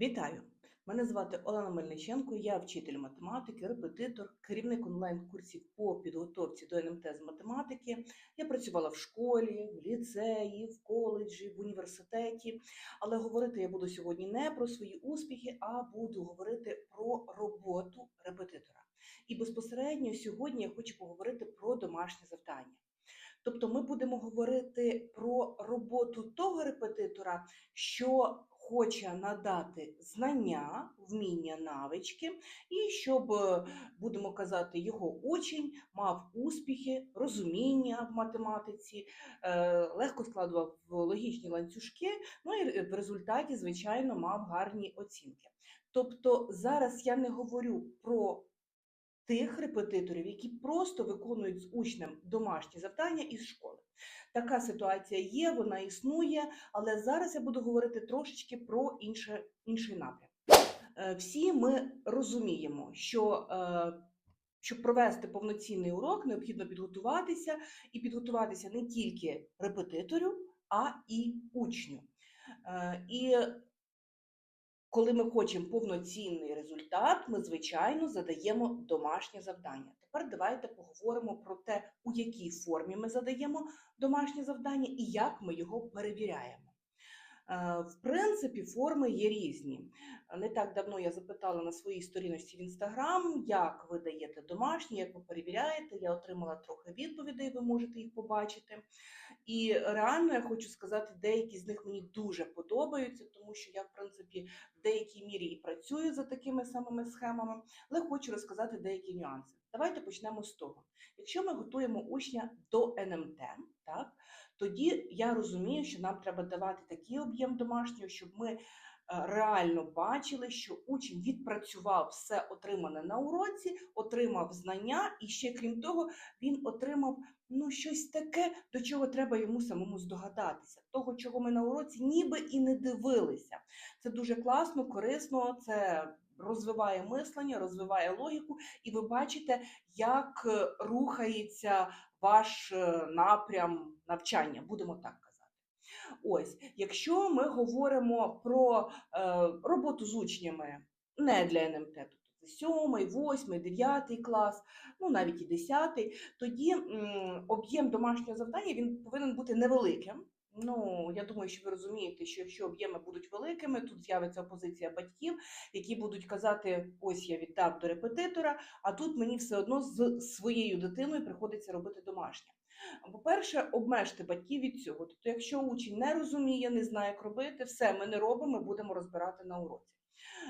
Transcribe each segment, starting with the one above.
Вітаю! Мене звати Олена Мельниченко, я вчитель математики, репетитор, керівник онлайн-курсів по підготовці до НМТ з математики. Я працювала в школі, в ліцеї, в коледжі, в університеті. Але говорити я буду сьогодні не про свої успіхи, а буду говорити про роботу репетитора. І безпосередньо сьогодні я хочу поговорити про домашнє завдання. Тобто ми будемо говорити про роботу того репетитора, що хоче надати знання, вміння, навички, і щоб, е, будемо казати, його учень мав успіхи, розуміння в математиці, е, легко складував логічні ланцюжки, ну і в результаті, звичайно, мав гарні оцінки. Тобто зараз я не говорю про тих репетиторів, які просто виконують з учнем домашні завдання із школи. Така ситуація є, вона існує, але зараз я буду говорити трошечки про інше, інший напрям. Е, Всі ми розуміємо, що е, щоб провести повноцінний урок, необхідно підготуватися і підготуватися не тільки репетитору, а і учню. Е, І коли ми хочемо повноцінний результат, ми, звичайно, задаємо домашнє завдання. Тепер давайте поговоримо про те, у якій формі ми задаємо домашнє завдання і як ми його перевіряємо. Е, В принципі, форми є різні. Не так давно я запитала на своїй сторіночці в інстаграм, як ви даєте домашні, як ви перевіряєте. Я отримала трохи відповідей, ви можете їх побачити. І реально я хочу сказати, деякі з них мені дуже подобаються, тому що я, в принципі, в деякій мірі і працюю за такими самими схемами, але хочу розказати деякі нюанси. Давайте почнемо з того. Якщо ми готуємо учня до НМТ, так, тоді я розумію, що нам треба давати такий об'єм домашнього, щоб ми реально бачили, що учень відпрацював все отримане на уроці, отримав знання, і ще крім того, він отримав ну, щось таке, до чого треба йому самому здогадатися. Того, чого ми на уроці ніби і не дивилися. Це дуже класно, корисно, це розвиває мислення, розвиває логіку, і ви бачите, як е, рухається ваш е, напрям навчання, будемо так. Ось, якщо ми говоримо про е, роботу з учнями не для НМТ, тобто це сьомий, восьмий, дев'ятий клас, ну навіть і десятий, тоді об'єм домашнього завдання він повинен бути невеликим. Ну, я думаю, що ви розумієте, що якщо об'єми будуть великими, тут з'явиться опозиція батьків, які будуть казати: ось я віддав до репетитора, а тут мені все одно з своєю дитиною приходиться робити домашнє. По-перше, обмежте батьків від цього. Тобто, якщо учень не розуміє, не знає, як робити, все ми не робимо, будемо розбирати на уроці.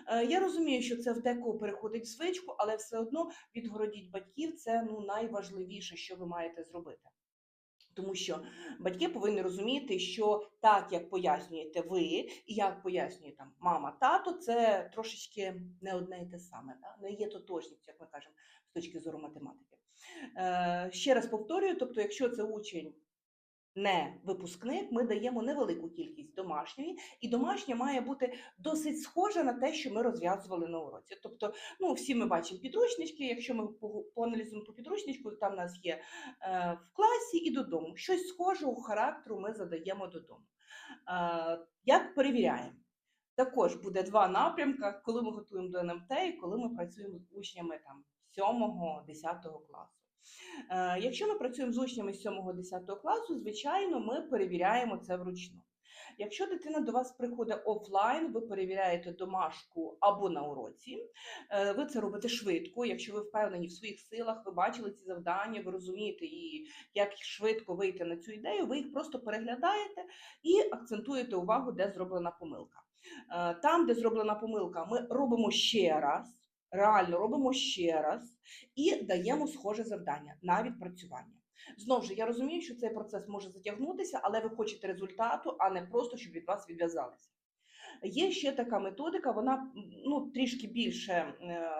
Е, Я розумію, що це в декого переходить в звичку, але все одно відгородіть батьків це ну найважливіше, що ви маєте зробити. Тому що батьки повинні розуміти, що так, як пояснюєте ви, і як пояснює там мама, тато, це трошечки не одне і те саме, да? не є тотожністю, як ми кажемо, з точки зору математики. Е, ще раз повторюю: тобто, якщо це учень не випускник, ми даємо невелику кількість домашньої, і домашня має бути досить схожа на те, що ми розв'язували на уроці. Тобто, ну всі ми бачимо підручнички. Якщо ми по- поаналізуємо по підручничку, там в нас є е, в класі і додому. Щось схожого характеру ми задаємо додому. Е, як перевіряємо? Також буде два напрямки, коли ми готуємо до НМТ і коли ми працюємо з учнями там 7-10 класу. Е, Якщо ми працюємо з учнями 7-10 класу, звичайно, ми перевіряємо це вручну. Якщо дитина до вас приходить офлайн, ви перевіряєте домашку або на уроці. Е, Ви це робите швидко. Якщо ви впевнені в своїх силах, ви бачили ці завдання, ви розумієте, і як швидко вийти на цю ідею, ви їх просто переглядаєте і акцентуєте увагу, де зроблена помилка. Е, Там, де зроблена помилка, ми робимо ще раз. Реально робимо ще раз і даємо схоже завдання на відпрацювання. Знову ж я розумію, що цей процес може затягнутися, але ви хочете результату, а не просто щоб від вас відв'язалися. Є ще така методика, вона ну, трішки більше е,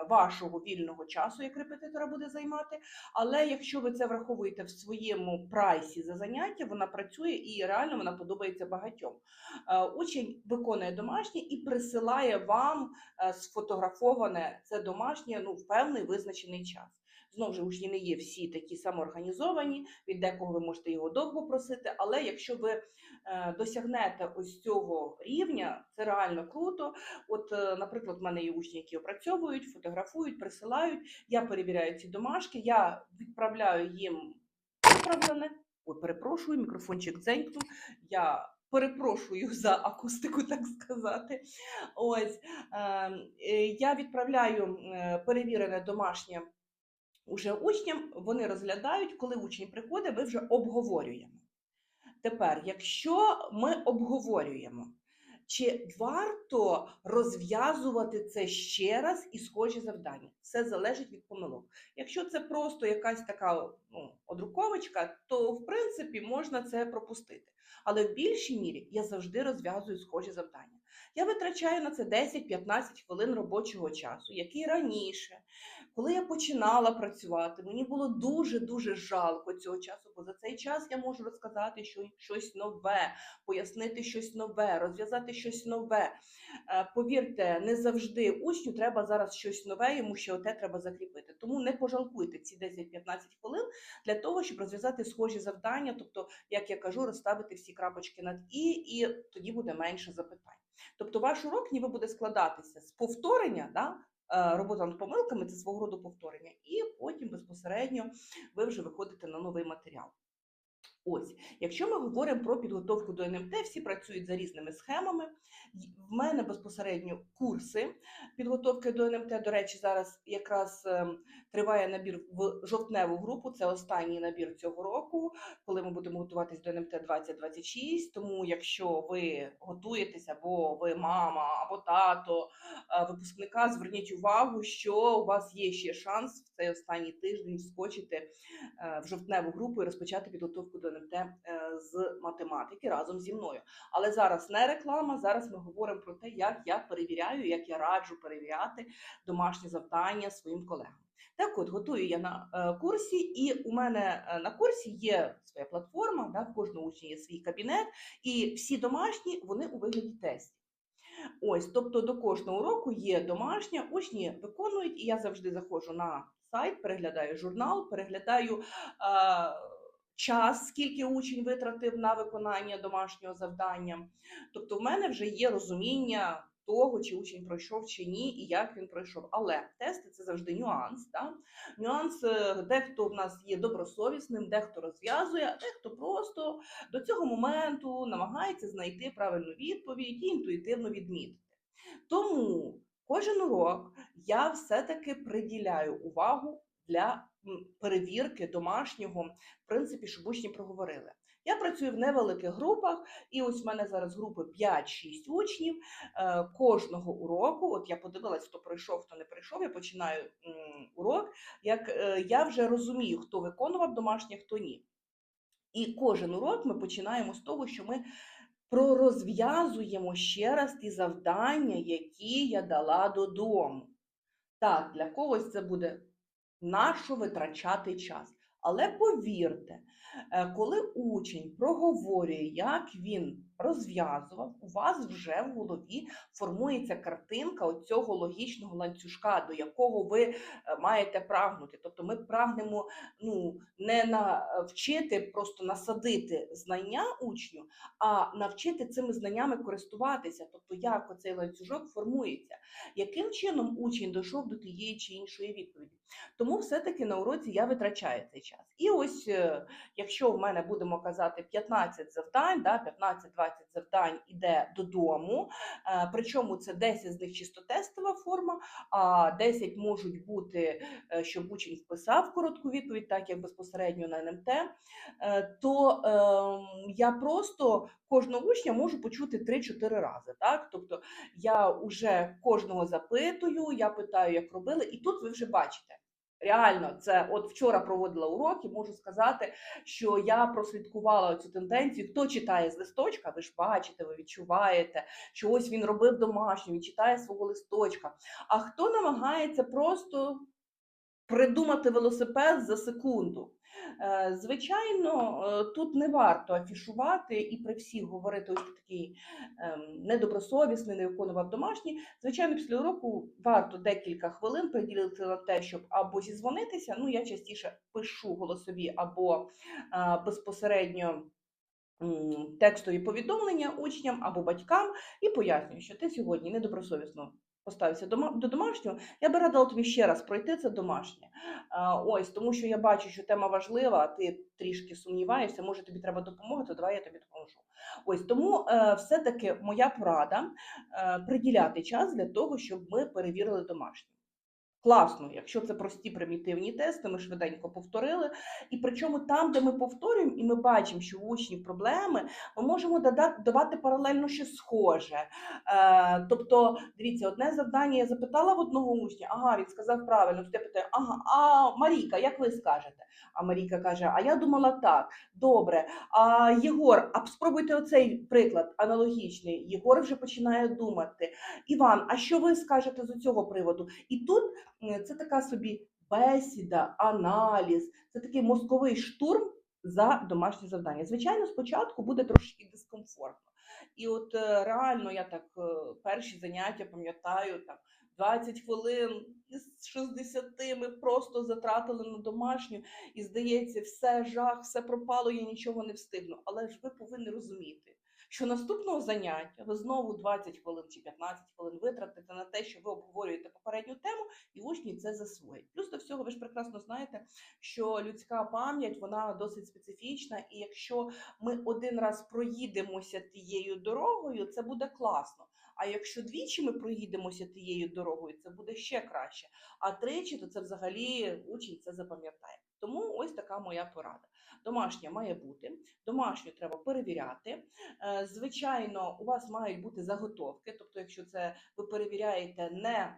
вашого вільного часу, як репетитора буде займати. Але якщо ви це враховуєте в своєму прайсі за заняття, вона працює і реально вона подобається багатьом. Е, Учень виконує домашнє і присилає вам е, сфотографоване це домашнє ну, в певний визначений час. Знову ж учні не є всі такі самоорганізовані, від декого ви можете його довго просити, але якщо ви досягнете ось цього рівня, це реально круто. От, е, наприклад, в мене є учні, які опрацьовують, фотографують, присилають. Я перевіряю ці домашки, я відправляю їм виправлене. Ой, перепрошую, мікрофончик дзенькнув. Я перепрошую за акустику, так сказати. Ось е, е, я відправляю е, перевірене домашнє уже учням. Вони розглядають, коли учень приходить, ми вже обговорюємо. Тепер, якщо ми обговорюємо, чи варто розв'язувати це ще раз і схожі завдання? Все залежить від помилок. Якщо це просто якась така ну, одруковочка, то в принципі можна це пропустити. Але в більшій мірі я завжди розв'язую схожі завдання. Я витрачаю на це 10-15 хвилин робочого часу, який раніше, коли я починала працювати, мені було дуже дуже жалко цього часу, бо за цей час я можу розказати щось нове, пояснити щось нове, розв'язати щось нове. Е, Повірте, не завжди учню треба зараз щось нове, йому ще оте треба закріпити. Тому не пожалкуйте ці 10-15 хвилин для того, щоб розв'язати схожі завдання, тобто, як я кажу, розставити всі крапочки над і, і тоді буде менше запитань. Тобто ваш урок ніби буде складатися з повторення, да, робота над помилками це свого роду повторення, і потім безпосередньо ви вже виходите на новий матеріал. Ось, якщо ми говоримо про підготовку до НМТ, всі працюють за різними схемами. В мене безпосередньо курси підготовки до НМТ. До речі, зараз якраз ем, триває набір в жовтневу групу. Це останній набір цього року, коли ми будемо готуватись до НМТ 2026. Тому, якщо ви готуєтеся, або ви мама, або тато е, випускника, зверніть увагу, що у вас є ще шанс в цей останній тиждень вскочити е, в жовтневу групу і розпочати підготовку до НМТ е, з математики разом зі мною. Але зараз не реклама. Зараз ми говоримо про те, як я перевіряю, як я раджу перевіряти домашні завдання своїм колегам. Так, от готую я на е, курсі, і у мене е, на курсі є своя платформа, да, в кожного учня є свій кабінет, і всі домашні вони у вигляді тестів. Ось, тобто до кожного уроку є домашня, учні виконують, і я завжди заходжу на сайт, переглядаю журнал, переглядаю е, час, скільки учень витратив на виконання домашнього завдання. Тобто, в мене вже є розуміння того, чи учень пройшов чи ні, і як він пройшов. Але тести це завжди нюанс. Да? Нюанс, е, дехто в нас є добросовісним, дехто розв'язує, а дехто просто до цього моменту намагається знайти правильну відповідь і інтуїтивно відмітити. Тому кожен урок я все-таки приділяю увагу для перевірки домашнього, в принципі, щоб учні проговорили. Я працюю в невеликих групах, і ось в мене зараз групи 5-6 учнів. Е, Кожного уроку, от я подивилась, хто пройшов, хто не пройшов. Я починаю урок. Як е, я вже розумію, хто виконував домашнє, хто ні. І кожен урок ми починаємо з того, що ми пророзв'язуємо ще раз ті завдання, які я дала додому. Так, для когось це буде нащо витрачати час. Але повірте, е, коли учень проговорює, як він розв'язував, у вас вже в голові формується картинка цього логічного ланцюжка, до якого ви е, маєте прагнути. Тобто ми прагнемо ну, не навчити, просто насадити знання учню, а навчити цими знаннями користуватися. Тобто, як оцей ланцюжок формується, яким чином учень дійшов до тієї чи іншої відповіді. Тому все-таки на уроці я витрачаю цей час. І ось, е, якщо в мене будемо казати 15 завдань, да, 15-20 завдань іде додому, е, причому це 10 з них чисто тестова форма, а 10 можуть бути, е, щоб учень вписав коротку відповідь, так як безпосередньо на НМТ, то ем, я просто кожного учня можу почути 3-4 рази. Так? Тобто я вже кожного запитую, я питаю, як робили, і тут ви вже бачите. Реально, це от вчора проводила уроки, можу сказати, що я прослідкувала цю тенденцію. Хто читає з листочка, ви ж бачите, ви відчуваєте, що ось він робив домашню, він читає свого листочка. А хто намагається просто придумати велосипед за секунду? Е, Звичайно, е, тут не варто афішувати і при всіх говорити ось такий ем, недобросовісний, не виконував домашні. Звичайно, після уроку варто декілька хвилин приділити на те, щоб або зізвонитися. Ну, я частіше пишу голосові або безпосередньо текстові повідомлення учням або батькам і пояснюю, що ти сьогодні недобросовісно поставився до домашнього. Я би радила тобі ще раз пройти це домашнє. Ось, тому що я бачу, що тема важлива, а ти трішки сумніваєшся, може тобі треба допомога, то давай я тобі допоможу. Ось тому е, все-таки моя порада е, приділяти час для того, щоб ми перевірили домашнє. Класно, якщо це прості примітивні тести, ми швиденько повторили. І причому там, де ми повторюємо, і ми бачимо, що у учнів проблеми, ми можемо давати паралельно ще схоже. Е, тобто, дивіться, одне завдання я запитала в одного учня, ага, він сказав правильно, то я питаю, ага, а Марійка, як ви скажете? А Марійка каже: А я думала так, добре. А Єгор, а спробуйте оцей приклад аналогічний. Єгор вже починає думати. Іван, а що ви скажете з цього приводу? І тут це така собі бесіда, аналіз, це такий мозковий штурм за домашнє завдання. Звичайно, спочатку буде трошки дискомфортно. І от е, реально я так е, перші заняття пам'ятаю так. 20 хвилин із 60 ми просто затратили на домашню, і здається, все жах, все пропало, я нічого не встигну. Але ж ви повинні розуміти, що наступного заняття ви знову 20 хвилин чи 15 хвилин витратите на те, що ви обговорюєте попередню тему, і учні це засвоять. Плюс до всього, ви ж прекрасно знаєте, що людська пам'ять вона досить специфічна, і якщо ми один раз проїдемося тією дорогою, це буде класно. А якщо двічі ми проїдемося тією дорогою, це буде ще краще. А тричі, то це взагалі учень це запам'ятає. Тому ось така моя порада. Домашня має бути, домашню треба перевіряти. Е, Звичайно, у вас мають бути заготовки. Тобто, якщо це ви перевіряєте не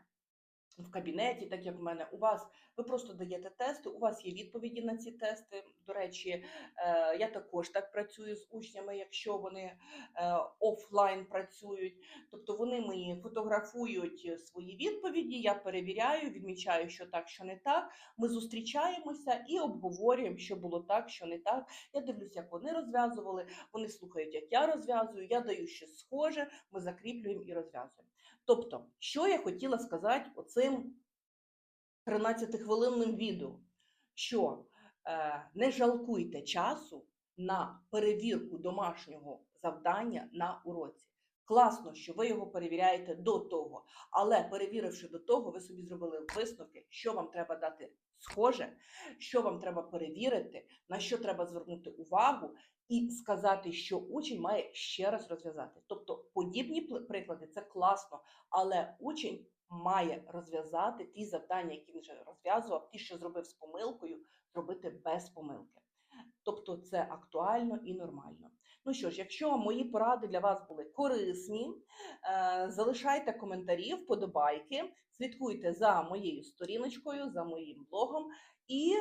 в кабінеті, так як в мене, у вас ви просто даєте тести, у вас є відповіді на ці тести. До речі, е, я також так працюю з учнями, якщо вони е, офлайн працюють. Тобто вони мені фотографують свої відповіді, я перевіряю, відмічаю, що так, що не так. Ми зустрічаємося і обговорюємо, що було так, що не так. Я дивлюся, як вони розв'язували. Вони слухають, як я розв'язую. Я даю щось схоже, ми закріплюємо і розв'язуємо. Тобто, що я хотіла сказати оцим 13-хвилинним відео, що е, не жалкуйте часу на перевірку домашнього завдання на уроці. Класно, що ви його перевіряєте до того, але перевіривши до того, ви собі зробили висновки, що вам треба дати схоже, що вам треба перевірити, на що треба звернути увагу, і сказати, що учень має ще раз розв'язати. Тобто подібні приклади це класно, але учень має розв'язати ті завдання, які він вже розв'язував, ті, що зробив з помилкою, зробити без помилки. Тобто це актуально і нормально. Ну що ж, якщо мої поради для вас були корисні, е, залишайте коментарі, вподобайки, слідкуйте за моєю сторіночкою, за моїм блогом і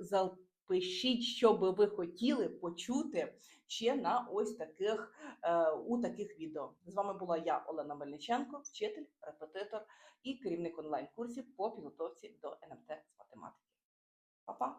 запишіть, що би ви хотіли почути ще на ось таких е, у таких відео. З вами була я, Олена Мельниченко, вчитель, репетитор і керівник онлайн-курсів по підготовці до НМТ з математики. Па-па!